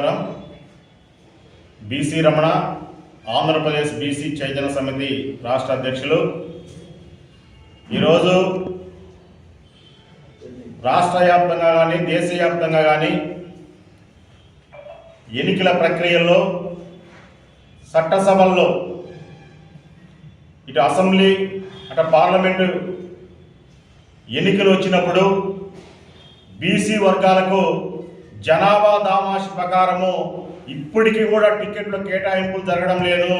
నమస్కారం. BC Ramana Andhra Pradesh BC Chaitanya Samiti రాష్ట్ర అధ్యక్షులు. ఈరోజు రాష్ట్ర వ్యాప్తంగా కానీ దేశవ్యాప్తంగా కానీ ఎన్నికల ప్రక్రియల్లో చట్టసభల్లో ఇటు అసెంబ్లీ అటు పార్లమెంటు ఎన్నికలు వచ్చినప్పుడు బీసీ వర్గాలకు జనాభా దామాషి ప్రకారము ఇప్పటికీ కూడా టికెట్లు కేటాయింపులు జరగడం లేదు.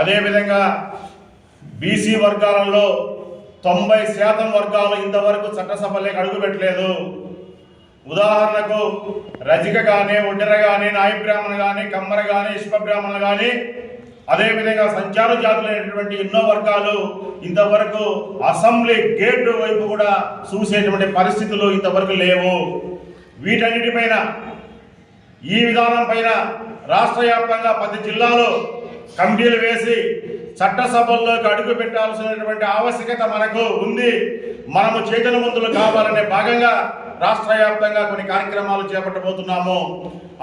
అదేవిధంగా బీసీ వర్గాలలో తొంభై శాతం వర్గాలు ఇంతవరకు చట్టసభలోకి అడుగుపెట్టలేదు. ఉదాహరణకు రజిక కానీ ఒడ్డెర కానీ నాయ బ్రాహ్మణ కానీ కమ్మర కానీ ఇష్ప బ్రాహ్మణ కానీ అదేవిధంగా సంచార జాతులైనటువంటి ఎన్నో వర్గాలు ఇంతవరకు అసెంబ్లీ గేట్ వైపు కూడా చూసేటువంటి పరిస్థితులు ఇంతవరకు లేవు. వీటన్నిటిపైన ఈ విధానం పైన రాష్ట్ర వ్యాప్తంగా పది జిల్లాలో కమిటీలు వేసి చట్టసభల్లోకి అడుగు పెట్టాల్సినటువంటి ఆవశ్యకత మనకు ఉంది. మనము చైతన్యవంతులు కావాలనే భాగంగా రాష్ట్ర వ్యాప్తంగా కొన్ని కార్యక్రమాలు చేపట్టబోతున్నాము.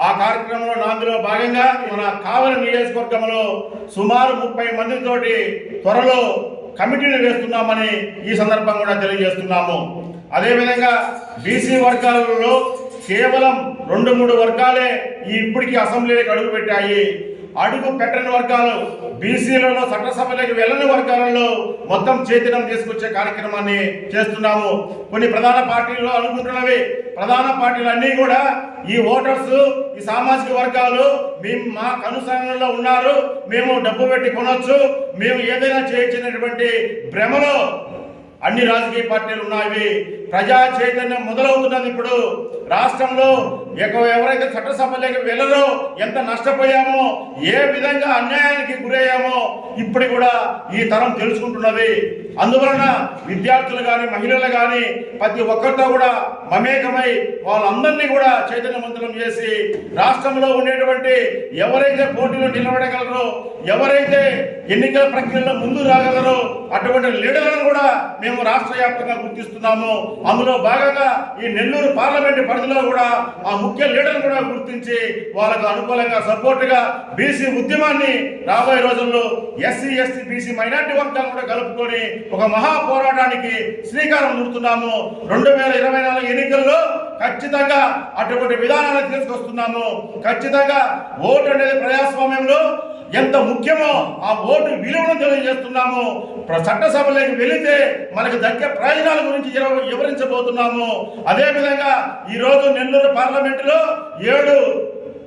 ఆ కార్యక్రమంలో నాందులో భాగంగా మన కావలి నియోజకవర్గంలో సుమారు ముప్పై మందితోటి త్వరలో కమిటీని వేస్తున్నామని ఈ సందర్భం కూడా తెలియజేస్తున్నాము. అదేవిధంగా బీసీ వర్గాలలో కేవలం రెండు మూడు వర్గాలే ఈ ఇప్పటికీ అసెంబ్లీలకు అడుగు పెట్టాయి. అడుగు పెట్టని వర్గాలు బీసీలలో చట్టసభలకు వెళ్ళని వర్గాలలో మొత్తం చైతన్యం తీసుకొచ్చే కార్యక్రమాన్ని చేస్తున్నాము. కొన్ని ప్రధాన పార్టీలు అనుకుంటున్నవి. ప్రధాన పార్టీలు అన్నీ కూడా ఈ ఓటర్స్ ఈ సామాజిక వర్గాలు మేము మా కనుసరణలో ఉన్నారు. మేము డబ్బు పెట్టి కొనొచ్చు. మేము ఏదైనా చేయించినటువంటి భ్రమలో అన్ని రాజకీయ పార్టీలు ఉన్నాయి. ప్రజా చైతన్యం మొదలవుతున్నది ఇప్పుడు. రాష్ట్రంలో ఎవరైతే చట్టసభలోకి వెళ్ళరో ఎంత నష్టపోయామో ఏ విధంగా అన్యాయానికి గురయ్యామో ఇప్పుడు కూడా ఈ తరం తెలుసుకుంటున్నది. అందువలన విద్యార్థులు కానీ మహిళలు కానీ ప్రతి ఒక్కరితో కూడా మమేకమై వాళ్ళందరినీ కూడా చైతన్యవంతులం చేసి రాష్ట్రంలో ఉండేటువంటి ఎవరైతే పోటీలో నిలబడగలరో ఎవరైతే ఎన్నికల ప్రక్రియలో ముందు రాగలరో అటువంటి లీడర్లను కూడా మేము రాష్ట్ర వ్యాప్తంగా గుర్తిస్తున్నాము. అందులో భాగంగా ఈ నెల్లూరు పార్లమెంట్ పరిధిలో కూడా ఆ ముఖ్య లీడర్లను కూడా గుర్తించి వాళ్ళకు అనుకూలంగా సపోర్ట్గా బీసీ ఉద్యమాన్ని రాబోయే రోజుల్లో ఎస్సీ ఎస్టీ బీసీ మైనార్టీ వర్గాలను కూడా కలుపుకొని ఒక మహా పోరాటానికి శ్రీకారం చుడుతున్నాము. రెండు వేల ఇరవై నాలుగు ఎన్నికల్లో ఖచ్చితంగా అటువంటి విధానాలను తీసుకొస్తున్నాము. ఖచ్చితంగా ఓటు అనేది ప్రజాస్వామ్యంలో ఎంత ముఖ్యమో ఆ ఓటు విలువను తెలియజేస్తున్నాము. చట్టసభలోకి వెళితే మనకు దక్కే ప్రయోజనాల గురించి వివరించబోతున్నాము. అదేవిధంగా ఈరోజు నెల్లూరు పార్లమెంటులో ఏడు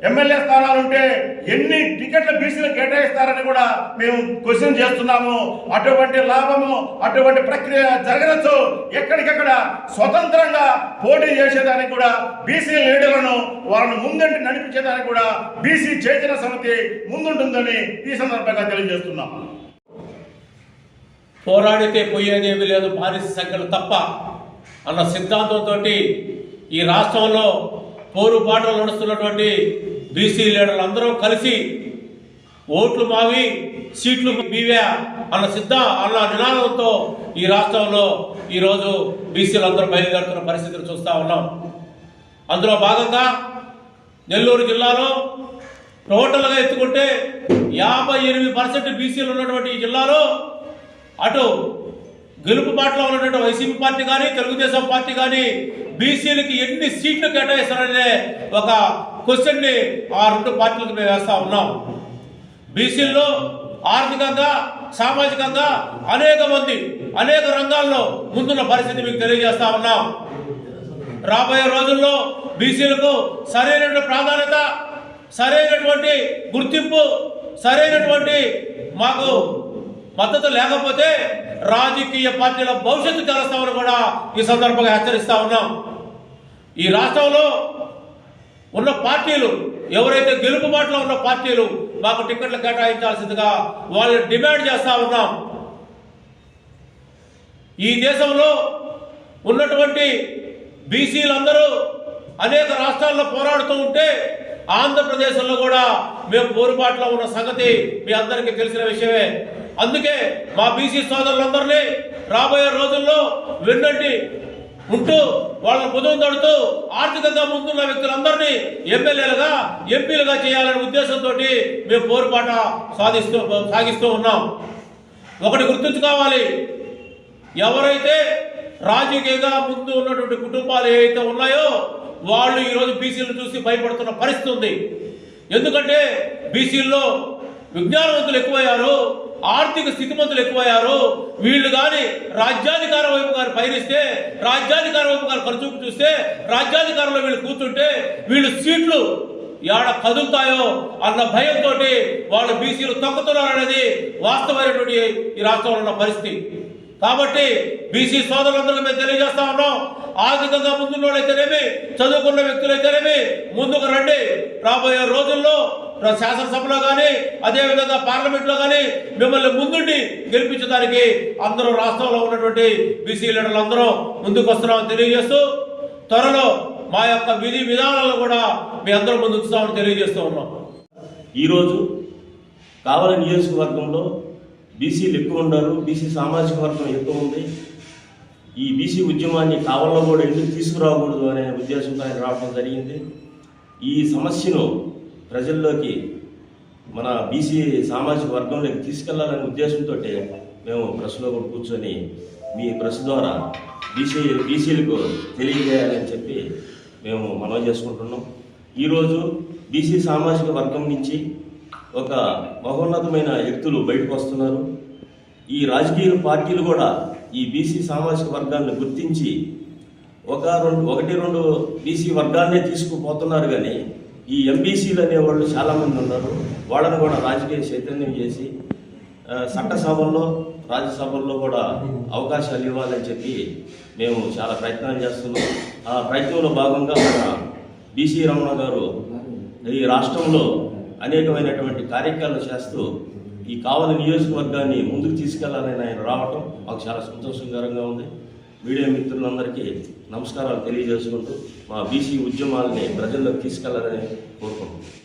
ఎమ్మెల్యే స్థానాలుంటే ఎన్ని టికెట్లు బీసీలు కేటాయిస్తారని కూడా మేము క్వశ్చన్ చేస్తున్నాము. అటువంటి లాభము అటువంటి ప్రక్రియ జరగవచ్చు ఎక్కడికక్కడ స్వతంత్రంగా పోటీ చేసేదానికి కూడా బీసీ లీడర్లను వాళ్ళను ముందంటి నడిపించేదానికి కూడా బీసీ చైతన్య సమితి ముందుంటుందని ఈ సందర్భంగా తెలియజేస్తున్నాం పోరాడితే పోయేదేమీ లేదు బానిస సంఖ్యలు తప్ప అన్న సిద్ధాంతంతో ఈ రాష్ట్రంలో పోరుబాటలు నడుస్తున్నటువంటి బీసీ లీడర్లు అందరూ కలిసి ఓట్లు మావి సీట్లు మీవే అన్న సిద్ధ అన్న నినాదంతో ఈ రాష్ట్రంలో ఈరోజు బీసీలు అందరూ బయలుదేరుతున్న పరిస్థితులు చూస్తూ ఉన్నాం. అందులో భాగంగా నెల్లూరు జిల్లాలో టోటల్గా ఎత్తుకుంటే యాభై ఎనిమిది పర్సెంట్ బీసీలు ఉన్నటువంటి ఈ జిల్లాలో అటు గెలుపు బాటలో ఉన్నటువంటి వైసీపీ పార్టీ కానీ తెలుగుదేశం పార్టీ కానీ బీసీలకి ఎన్ని సీట్లు కేటాయిస్తారనే ఒక క్వశ్చన్ని ఆ రెండు పార్టీలకు మేము వేస్తా ఉన్నాం. బీసీల్లో ఆర్థికంగా సామాజికంగా అనేక మంది అనేక రంగాల్లో ముందున్న పరిస్థితి మీకు తెలియజేస్తా ఉన్నాం. రాబోయే రోజుల్లో బీసీలకు సరైనటువంటి ప్రాధాన్యత సరైనటువంటి గుర్తింపు సరైనటువంటి మాకు మద్దతు లేకపోతే రాజకీయ పార్టీల భవిష్యత్తు తెలుస్తామని కూడా ఈ సందర్భంగా హెచ్చరిస్తా ఉన్నాం. ఈ రాష్ట్రంలో ఉన్న పార్టీలు ఎవరైతే గెలుపుబాటులో ఉన్న పార్టీలు మాకు టికెట్లు కేటాయించాల్సిందిగా వాళ్ళని డిమాండ్ చేస్తా ఉన్నాం. ఈ దేశంలో ఉన్నటువంటి బీసీలందరూ అనేక రాష్ట్రాల్లో పోరాడుతూ ఉంటే ఆంధ్రప్రదేశ్లో కూడా మేము పోరుబాటులో ఉన్న సంగతి మీ అందరికీ తెలిసిన విషయమే. అందుకే మా బీసీ సోదరులందరినీ రాబోయే రోజుల్లో వెన్నంటి ఉంటూ వాళ్ళని బుధం తడుతూ ఆర్థికంగా ముందున్న వ్యక్తులందరినీ ఎమ్మెల్యేలుగా ఎంపీలుగా చేయాలనే ఉద్దేశంతో మేము పోరుపాట సాధిస్తూ సాగిస్తూ ఉన్నాం. ఒకటి గుర్తుంచుకోవాలి. ఎవరైతే రాజకీయంగా ముందు ఉన్నటువంటి కుటుంబాలు ఏవైతే ఉన్నాయో వాళ్ళు ఈరోజు బీసీలు చూసి భయపడుతున్న పరిస్థితి ఉంది. ఎందుకంటే బీసీల్లో విజ్ఞానవంతులు ఎక్కువయ్యారు. ఆర్థిక స్థితిమంతులు ఎక్కువయ్యారు. వీళ్ళు కానీ రాజ్యాధికార వైపు గారు పయనిస్తే రాజ్యాధికార వైపు గారు ఖర్చు చూస్తే రాజ్యాధికారంలో వీళ్ళు కూర్చుంటే వీళ్ళు సీట్లు ఏడ కదులుతాయో అన్న భయంతో వాళ్ళు బీసీలు తొక్కుతున్నారనేది వాస్తవమైనటువంటి ఈ రాష్ట్రంలో ఉన్న పరిస్థితి. కాబట్టి బీసీ సోదరులందరికీ మేము తెలియజేస్తా ఉన్నాం. ఆర్థికంగా ముందున్న వాళ్ళైతేనేమి చదువుకున్న వ్యక్తులైతేనేమి ముందుకు రండి. రాబోయే రోజుల్లో శాసనసభలో కానీ అదేవిధంగా పార్లమెంట్లో కానీ మిమ్మల్ని ముందుండి గెలిపించడానికి అందరూ రాష్ట్రంలో ఉన్నటువంటి బీసీ లీడర్లు అందరూ ముందుకు వస్తున్నామని తెలియజేస్తూ త్వరలో మా యొక్క విధి విధానాలను కూడా మీ అందరూ ముందు వస్తామని తెలియజేస్తూ ఉన్నాం. ఈరోజు కావలి నియోజకవర్గంలో బీసీలు ఎక్కువ ఉన్నారు బీసీ సామాజిక వర్గం ఎక్కువ ఉంది. ఈ బీసీ ఉద్యమాన్ని కావల్లో కూడా ఎందుకు తీసుకురాకూడదు అనే ఉద్దేశంతో ఆయన రావడం జరిగింది. ఈ సమస్యను ప్రజల్లోకి మన బీసీ సామాజిక వర్గంలోకి తీసుకెళ్ళాలనే ఉద్దేశంతో మేము ప్రెస్లో కూడా కూర్చొని మీ ప్రెస్ ద్వారా బీసీ బీసీలకు తెలియజేయాలని చెప్పి మేము మనవి చేసుకుంటున్నాం. ఈరోజు బీసీ సామాజిక వర్గం నుంచి ఒక మహోన్నతమైన వ్యక్తులు బయటకు వస్తున్నారు. ఈ రాజకీయ పార్టీలు కూడా ఈ బీసీ సామాజిక వర్గాన్ని గుర్తించి ఒక రెండు ఒకటి రెండు బీసీ వర్గాన్నే తీసుకుపోతున్నారు కానీ ఈ ఎంబీసీలు అనేవాళ్ళు చాలామంది ఉన్నారు. వాళ్ళని కూడా రాజకీయ చైతన్యం చేసి చట్టసభల్లో రాజ్యసభల్లో కూడా అవకాశాలు ఇవ్వాలని చెప్పి మేము చాలా ప్రయత్నాలు చేస్తున్నాం. ఆ ప్రయత్నంలో భాగంగా మన బీసీ రమణ గారు ఈ రాష్ట్రంలో అనేకమైనటువంటి కార్యక్రమాలు చేస్తూ ఈ కావలి నియోజకవర్గాన్ని ముందుకు తీసుకెళ్ళాలని ఆయన రావటం మాకు చాలా సంతోషకరంగా ఉంది. మీడియా మిత్రులందరికీ నమస్కారాలు తెలియజేసుకుంటూ మా బీసీ ఉద్యమాలని ప్రజల్లోకి తీసుకెళ్ళాలని కోరుకుంటున్నాం.